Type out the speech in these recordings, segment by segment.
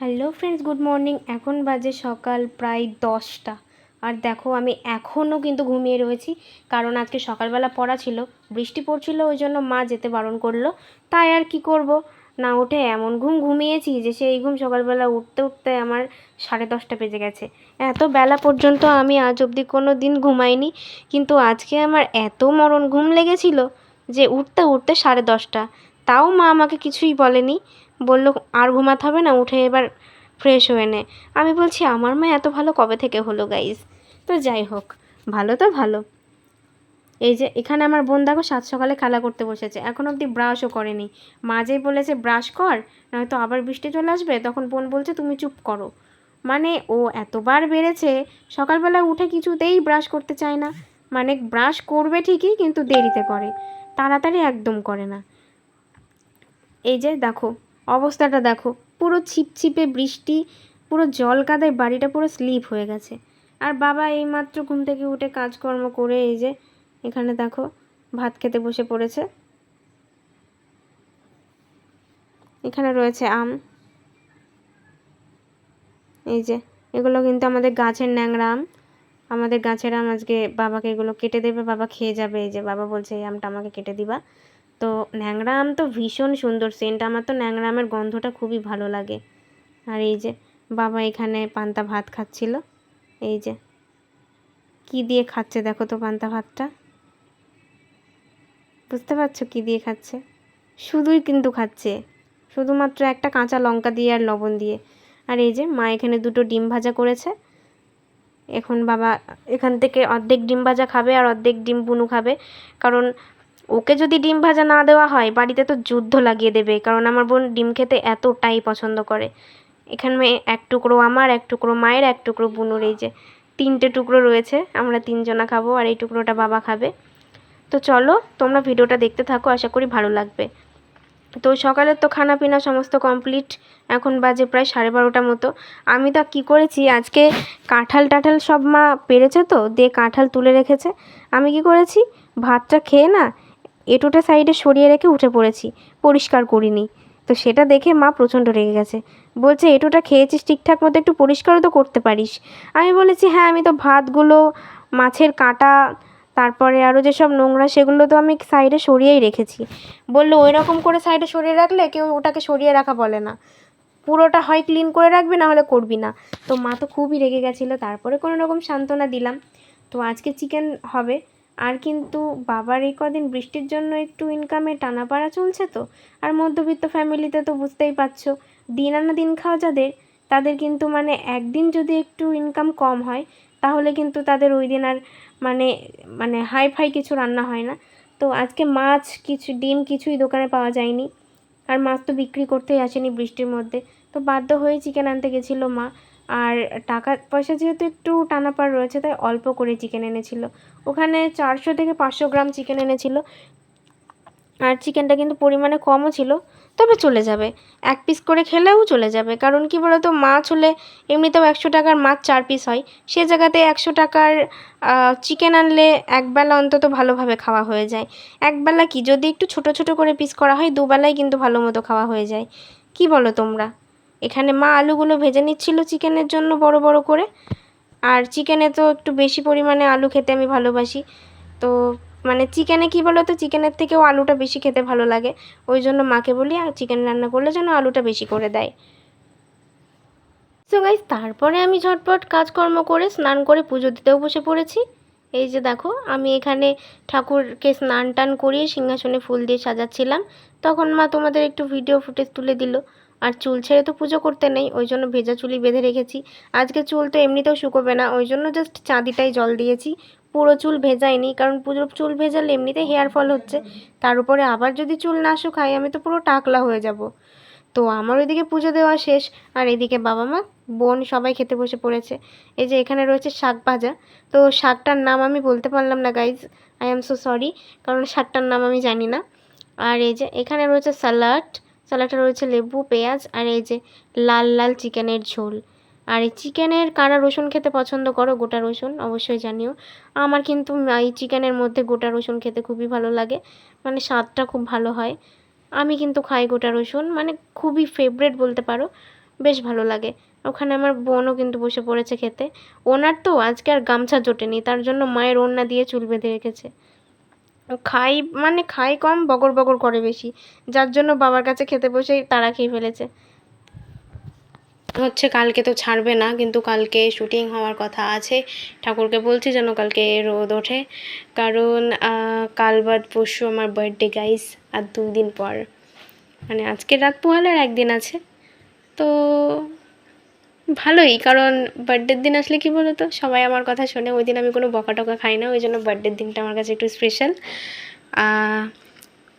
Hello friends, good morning. এখন বাজে সকাল প্রায় দশটা। আর দেখো, আমি এখনও কিন্তু ঘুমিয়ে রয়েছি, কারণ আজকে সকালবেলা পড়া ছিল, বৃষ্টি পড়ছিল, ওই জন্য মা যেতে বারণ করল। তাই আর কি করব? না উঠে এমন ঘুম ঘুমিয়েছি যে সেই ঘুম সকালবেলা উঠতে উঠতে আমার সাড়ে দশটা বেজে গেছে। এত বেলা পর্যন্ত আমি আজ অবধি কোনো দিন ঘুমাইনি, কিন্তু আজকে আমার এত মরণ ঘুম লেগেছিল যে উঠতে উঠতে সাড়ে দশটা। তাও মা আমাকে কিছুই বলেনি। বলল, আর ঘুমাতে হবে না, উঠে এবার ফ্রেশ হয়ে নে। আমি বলছি, আমার মা এত ভালো কবে থেকে হলো গাইজ তো যাই হোক, ভালো তো ভালো। এই যে, এখানে আমার বোন দেখো, সাত সকালে খেলা করতে বসেছে। এখন অবধি ব্রাশও করেনি। মা যেই বলেছে ব্রাশ কর, নয়তো আবার বৃষ্টি চলে আসবে? তখন বোন বলছে, তুমি চুপ করো। মানে ও এতবার বেড়েছে সকালবেলা উঠে কিছুতেই ব্রাশ করতে চায় না। মানে ব্রাশ করবে ঠিকই, কিন্তু দেরিতে করে। তাড়াতাড়ি একদম করে না। এই যে, দেখো অবস্থাটা দেখো, পুরো ছিপছিপে বৃষ্টি, পুরো জল কাদায় বাড়িটা পুরো স্লিপ হয়ে গেছে। আর বাবা এইমাত্র ঘুম থেকে উঠে কাজকর্ম করে এই যে, এখানে দেখো ভাত খেতে বসে পড়েছে। এখানে রয়েছে আম। এই যে, এগুলো কিন্তু আমাদের গাছের ন্যাংরা আম। আমাদের গাছের আম আজকে বাবাকে এগুলো কেটে দেবে, বাবা খেয়ে যাবে। এই যে বাবা বলছে এই আমটা আমাকে কেটে দিবা। তো ন্যাংরা আম তো ভীষণ সুন্দর সেন্ট আমার তো ন্যাংরা আমের গন্ধটা খুবই ভালো লাগে। আর এই যে বাবা এখানে পান্তা ভাত খাচ্ছিল, এই যে। কি দিয়ে খাচ্ছে দেখো তো পান্তা ভাতটা। বুঝতে পারছ কি দিয়ে খাচ্ছে? শুধুই কিন্তু খাচ্ছে। শুধুমাত্র একটা কাঁচা লঙ্কা দিয়ে আর লবণ দিয়ে। আর এই যে মা এখানে দুটো ডিম ভাজা করেছে। এখন বাবা এখান থেকে অর্ধেক ডিম ভাজা খাবে আর অর্ধেক ডিম বুনু খাবে। কারণ ওকে যদি ডিম ভাজা না দেওয়া হয়, বাড়িতে তো যুদ্ধ লাগিয়ে দেবে। কারণ আমার বোন ডিম খেতে এতটাই পছন্দ করে। এখানে এক টুকরো আমার, এক টুকরো মায়ের, এক টুকরো বুনুর। এই যে তিনটে টুকরো রয়েছে, আমরা তিনজনা খাব আর এই টুকরোটা বাবা খাবে। তো চলো, তোমরা ভিডিওটা দেখতে থাকো, আশা করি ভালো লাগবে। তো সকালের তো খানা পিনা সমস্ত কমপ্লিট। এখন বাজে প্রায় সাড়ে বারোটা মতো। আমি তা কী করেছি, আজকে কাঁঠাল টাঠাল সব মা পেরেছে তো, দিয়ে কাঁঠাল তুলে রেখেছে। আমি কি করেছি, ভাতটা খেয়ে না এঁটোটা সাইডে সরিয়ে রেখে উঠে পড়েছি, পরিষ্কার করিনি। তো সেটা দেখে মা প্রচণ্ড রেগে গেছে। বলছে, এঁটোটা খেয়েছিস ঠিকঠাক মতো? একটু পরিষ্কারও তো করতে পারিস। আমি বলেছি হ্যাঁ আমি তো ভাতগুলো, মাছের কাঁটা, তারপরে আরও যেসব নোংরা, সেগুলো তো আমি সাইডে সরিয়েই রেখেছি। বলল ওই রকম করে সাইডে সরিয়ে রাখলে কেউ ওটাকে সরিয়ে রাখা বলে না। পুরোটা হয় ক্লিন করে রাখবি না হলে করবি না। তো মা তো খুবই রেগে গেছিল। তারপরে কোনো রকম সান্ত্বনা দিলাম। তো আজকে চিকেন হবে। আর কিন্তু বাবার এই কদিন বৃষ্টির জন্য একটু ইনকামে টানাপাড়া চলছে তো? আর মধ্যবিত্ত ফ্যামিলিতে তো বুঝতেই পারছ, দিন আনা দিন খাওয়া যাদের, তাদের কিন্তু মানে একদিন যদি একটু ইনকাম কম হয়, তাহলে কিন্তু তাদের ওই দিন আর মানে মানে হাই ফাই কিছু রান্না হয় না। তো আজকে মাছ, কিছু ডিম কিছুই দোকানে পাওয়া যায়নি। আর মাছ তো বিক্রি করতেই আসেনি বৃষ্টির মধ্যে। তো বাধ্য হয়ে চিকেন আনতে গেছিল মা। আর টাকা, পয়সা যেহেতু একটু টানাপাড় রয়েছে, তাই অল্প করে চিকেন এনেছিল। ওখানে চারশো থেকে পাঁচশো গ্রাম চিকেন এনেছিল। আর চিকেনটা কিন্তু পরিমাণে কমও ছিল, তবে চলে যাবে। এক পিস করে খেলেও চলে যাবে। কারণ কি বলতো মাছ হলে এমনিতেও একশো টাকার মাছ চার পিস হয়। সে জায়গাতে একশো টাকার চিকেন আনলে একবেলা অন্তত ভালোভাবে খাওয়া হয়ে যায়। একবেলা কি? যদি একটু ছোট ছোট করে পিস করা হয় দুবেলায় কিন্তু ভালো মতো খাওয়া হয়ে যায়। কি বলো তোমরা? এখানে মা আলুগুলো ভেজে নিচ্ছিল চিকেনের জন্য বড় বড় করে। আর চিকেনে তো একটু বেশি পরিমাণে আলু খেতে আমি ভালোবাসি। তো মানে চিকেনে কী বলো তো চিকেনের থেকেও আলুটা বেশি খেতে ভালো লাগে। ওই জন্য মাকে বলি, আর চিকেন রান্না করলে যেন আলুটা বেশি করে দেয়। সো গাইজ তারপরে আমি ঝটপট কাজকর্ম করে স্নান করে পুজো দিতেও বসে পড়েছি। এই যে দেখো, আমি এখানে ঠাকুরকে স্নান টান করিয়ে সিংহাসনে ফুল দিয়ে সাজাচ্ছিলাম। তখন মা তোমাদের একটু ভিডিও ফুটেজ তুলে দিল। আর চুল ছেড়ে তো পুজো করতে নেই, ওই জন্য ভেজা চুলই বেঁধে রেখেছি। আজকে চুল তো এমনিতেও শুকোবে না, ওই জন্য জাস্ট চাঁদিটাই জল দিয়েছি। পুরো চুল ভেজাইনি, কারণ পুজোর চুল ভেজালে এমনিতে হেয়ার ফল হচ্ছে। তার উপরে আবার যদি চুল না শুকাই, আমি তো পুরো টাকলা হয়ে যাব। তো আমার ওইদিকে পুজো দেওয়া শেষ, আর এদিকে বাবা মা, বোন সবাই খেতে বসে পড়েছে। এই যে এখানে রয়েছে শাক ভাজা, তো শাকটার নাম আমি বলতে পারলাম না guys I am so sorry কারণ শাকটার নাম আমি জানি না। আর এই যে এখানে রয়েছে স্যালাড স্যালাডে রয়েছে লেবু, পেঁয়াজ আর এই যে লাল লাল চিকেনের ঝোল। আর এই চিকেনের কারা রসুন খেতে পছন্দ করো? গোটা রসুন, অবশ্যই জানিও। আমার কিন্তু এই চিকেনের মধ্যে গোটা রসুন খেতে খুবই ভালো লাগে। মানে স্বাদটা খুব ভালো হয়। আমি কিন্তু খাই গোটা রসুন মানে খুবই ফেভারেট বলতে পারো। বেশ ভালো লাগে। ওখানে আমার বোনও কিন্তু বসে পড়েছে খেতে। ওনার তো আজকে আর গামছা জোটেনি, তার জন্য মায়ের ওড়না দিয়ে চুল বেঁধে রেখেছে। খাই মানে খাই কম বগর বগর করে বেশি। যার জন্য বাবার কাছে খেতে বসেই তারা খেয়ে ফেলেছে। হচ্ছে কালকে তো ছাড়বে না, কিন্তু কালকে শুটিং হওয়ার কথা আছে। ঠাকুরকে বলছি যেন কালকে রোদ ওঠে। কারণ কাল বাদ পরশু আমার বার্থডে গাইস আর দুই দিন পর। মানে আজকে রাত পোহালের একদিন আছে। তো ভালোই, কারণ বার্থডের দিন আসলে কি বলো তো সবাই আমার কথা শোনে, ওই দিন আমি কোনো বকা টকা খাই না, ওই জন্য বার্থডের দিনটা আমার কাছে একটু স্পেশাল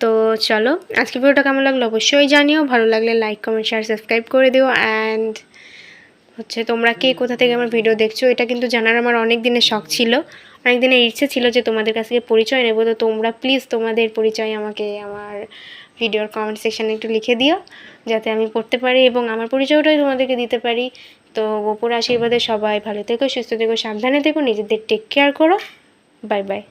তো চলো আজকে ভিডিওটা কেমন লাগল অবশ্যই জানিও, ভালো লাগলে লাইক কমেন্ট শেয়ার সাবস্ক্রাইব করে দিও অ্যান্ড হচ্ছে তোমরা কে কোথা থেকে আমার ভিডিও দেখছ, এটা কিন্তু জানার আমার অনেক দিনের শখ ছিল। অনেক দিনের ইচ্ছে ছিল যে তোমাদের কাছ থেকে পরিচয় নেব, তো তোমরা প্লিজ তোমাদের পরিচয় আমাকে, আমার ভিডিওর কমেন্ট সেকশানে একটু লিখে দিও, যাতে আমি পড়তে পারি এবং আমার পরিচয়টাই তোমাদেরকে দিতে পারি। তো গোপুর আশীর্বাদে সবাই ভালো থেকো, সুস্থ থেকো, সাবধানে থেকো, নিজেদের টেক কেয়ার করো। Bye bye